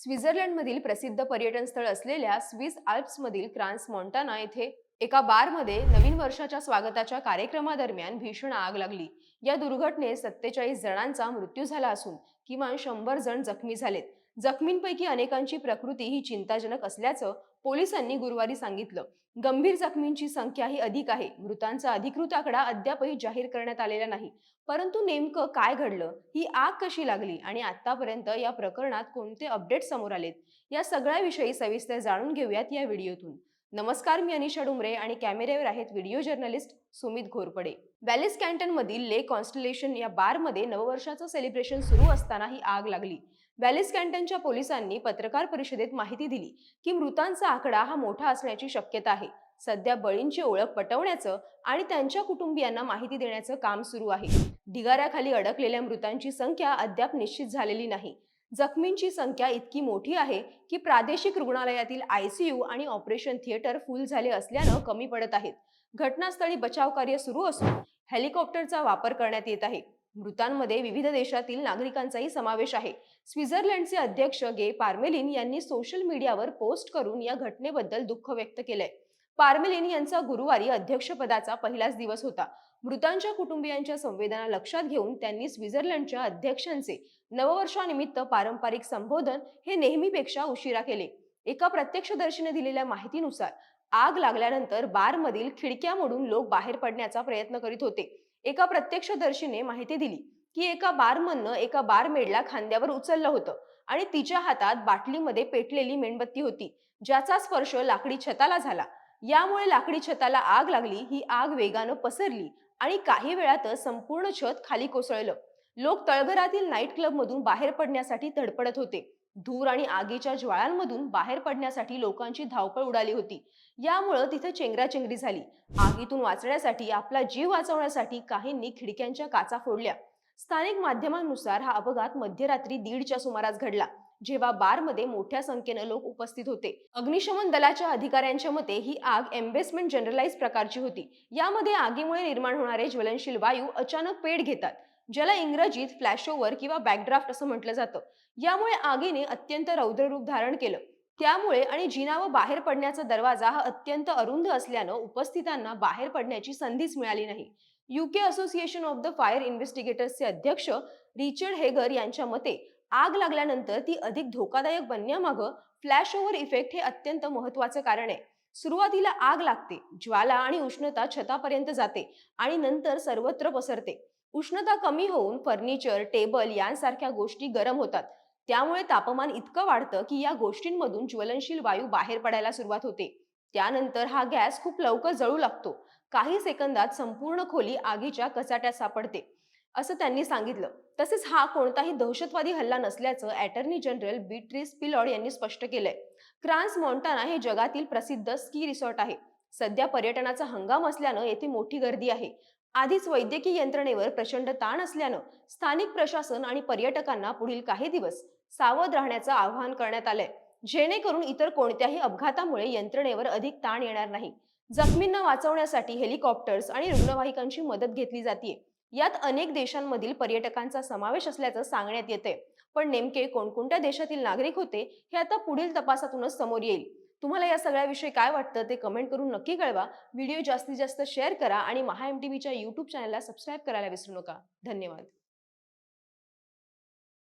स्वित्झर्लंडमधील प्रसिद्ध पर्यटन स्थळ असलेल्या स्विस आल्प्समधील क्रान्स मॉन्टाना येथे एका बारमध्ये नवीन वर्षाच्या स्वागताच्या कार्यक्रमादरम्यान भीषण आग लागली. या दुर्घटनेत सत्तेचाळीस जणांचा मृत्यू झाला असून किमान शंभर जण जखमी झालेत. जखमींपैकी अनेकांची प्रकृती ही चिंताजनक असल्याचं पोलिसांनी गुरुवारी सांगितलं. गंभीर जखमींची संख्या ही अधिक आहे. मृतांचा अधिकृत आकडा अद्यापही जाहीर करण्यात आलेला नाही. परंतु नेमकं काय घडलं? ही आग कशी लागली? आणि आतापर्यंत या प्रकरणात कोणते अपडेट समोर आलेत? या सगळ्याविषयी सविस्तर जाणून घेऊयात या व्हिडिओतून. नमस्कार मी अनिशा डुमरे आणि कॅमेऱ्यावर आहेत video journalist Sumit Ghorpade. Valais कॅन्टनमधील Le Constellation या बारमध्ये नववर्षाचं सेलिब्रेशन सुरू असताना ही आग लागली. व्हॅलिस कॅन्टनच्या पोलिसांनी पत्रकार परिषदेत माहिती दिली की मृतांचा आकडा हा मोठा असण्याची शक्यता आहे. सध्या बळींची ओळख पटवण्याचं आणि त्यांच्या कुटुंबियांना माहिती देण्याचं काम सुरू आहे. ढिगाऱ्याखाली अडकलेल्या मृतांची संख्या अद्याप निश्चित झालेली नाही. जखमींची संख्या इतकी मोठी आहे की प्रादेशिक रुग्णालयातील आयसीयू आणि ऑपरेशन थिएटर फुल झाले असल्यानं कमी पडत आहेत. घटनास्थळी बचाव कार्य सुरू असून हेलिकॉप्टरचा वापर करण्यात येत आहे. मृतांमध्ये विविध देशातील नागरिकांचाही समावेश आहे. स्वित्झर्लंडचे अध्यक्ष गे पार्मेलिन यांनी सोशल मीडियावर पोस्ट करून या घटनेबद्दल दुःख व्यक्त केलंय. पार्मेलिन यांचा गुरुवारी अध्यक्षपदाचा पहिलाच दिवस होता. मृतांच्या कुटुंबियांच्या संवेदना लक्षात घेऊन त्यांनी स्वित्झर्लंडच्या अध्यक्षांचे नववर्षानिमित्त पारंपरिक संबोधन हे नेहमीपेक्षा उशिरा केले. एका प्रत्यक्षदर्शीने दिलेल्या माहितीनुसार आग लागल्यानंतर बारमधील खिडक्या मोडून लोक बाहेर पडण्याचा प्रयत्न करीत होते. एका प्रत्यक्षदर्शीने माहिती दिली की एका बारमननं एका बारमेडला खांद्यावर उचललं होतं आणि तिच्या हातात बाटलीमध्ये पेटलेली मेणबत्ती होती ज्याचा स्पर्श लाकडी छताला झाला. यामुळे लाकडी छताला आग लागली ही आग वेगानं पसरली आणि काही वेळातच संपूर्ण छत खाली कोसळलं. लोक तळघरातील नाईट क्लब मधून बाहेर पडण्यासाठी धडपडत होते. धूर आणि आगीच्या ज्वाळांमधून बाहेर पडण्यासाठी लोकांची धावपळ उडाली होती. यामुळं तिथे चेंगराचेंगरी झाली. आगीतून वाचण्यासाठी आपला जीव वाचवण्यासाठी काहींनी खिडक्यांच्या काचा फोडल्या. स्थानिक माध्यमांनुसार हा अपघात मध्यरात्री दीडच्या सुमारास घडला. जेव्हा बारमध्ये मोठ्या संख्येनं लोक उपस्थित होते. अग्निशमन दलाच्या अधिकाऱ्यांच्या मते ही आग एम्बेसमेंट जनरलाइज प्रकारची होती. यामध्ये आगीमुळे निर्माण होणारे ज्वलनशील वायू अचानक पेट घेतात ज्याला इंग्रजीत फ्लॅशओव्हर किंवा बॅकड्राफ्ट असं म्हटलं जातं. यामुळे आगीने अत्यंत रौद्र रूप धारण केलं. त्यामुळे आणि जिनावं बाहेर पडण्याचा दरवाजा हा अत्यंत अरुंद असल्यानं उपस्थितांना बाहेर पडण्याची संधीच मिळाली नाही. UK association of the fire इन्व्हेस्टिगेटर्सचे अध्यक्ष रिचर्ड हेगर यांच्या मते आग लागल्यानंतर ती अधिक धोकादायक बनण्यामागं फ्लॅश ओव्हर इफेक्ट हे अत्यंत महत्वाचं कारण आहे. सुरुवातीला आग लागते ज्वाला आणि उष्णता छतापर्यंत जाते आणि नंतर सर्वत्र पसरते. उष्णता कमी होऊन फर्निचर टेबल यांसारख्या गोष्टी गरम होतात. त्यामुळे तापमान इतकं वाढतं की या गोष्टींमधून ज्वलनशील वायू बाहेर पडायला सुरुवात होते. त्यानंतर हा गॅस खूप लवकर जळू लागतो. काही सेकंदात संपूर्ण खोली आगीच्या कचाट्यात सापडते. असं त्यांनी सांगितलं. तसेच हा कोणताही दहशतवादी हल्ला नसल्याचं अटर्नी जनरल बिट्रिस पिलॉड यांनी स्पष्ट केलंय. क्रान्स मॉन्टाना हे जगातील प्रसिद्ध स्की रिसॉर्ट आहे. सध्या पर्यटनाचा हंगाम असल्यानं येथे मोठी गर्दी आहे. आधीच वैद्यकीय यंत्रणेवर प्रचंड ताण असल्यानं स्थानिक प्रशासन आणि पर्यटकांना पुढील काही दिवस सावध राहण्याचं आवाहन करण्यात आलंय. जेणेकरून इतर कोणत्याही अपघातामुळे यंत्रणेवर अधिक ताण येणार नाही. जखमींना वाचवण्यासाठी हेलिकॉप्टर्स आणि रुग्णवाहिकांची मदत घेतली जाते यात अनेक देशांमधील पर्यटकांचा समावेश असल्याचं सांगण्यात येते पण नेमके कोणकोणत्या देशातील नागरिक होते हे आता पुढील तपासातूनच समोर येईल. तुम्हाला या सगळ्याविषयी काय वाटतं ते कमेंट करून नक्की कळवा. व्हिडिओ जास्तीत जास्त शेअर करा आणि महा एम टी व्हीच्या यूट्यूब चॅनलला सबस्क्राईब करायला विसरू नका. धन्यवाद.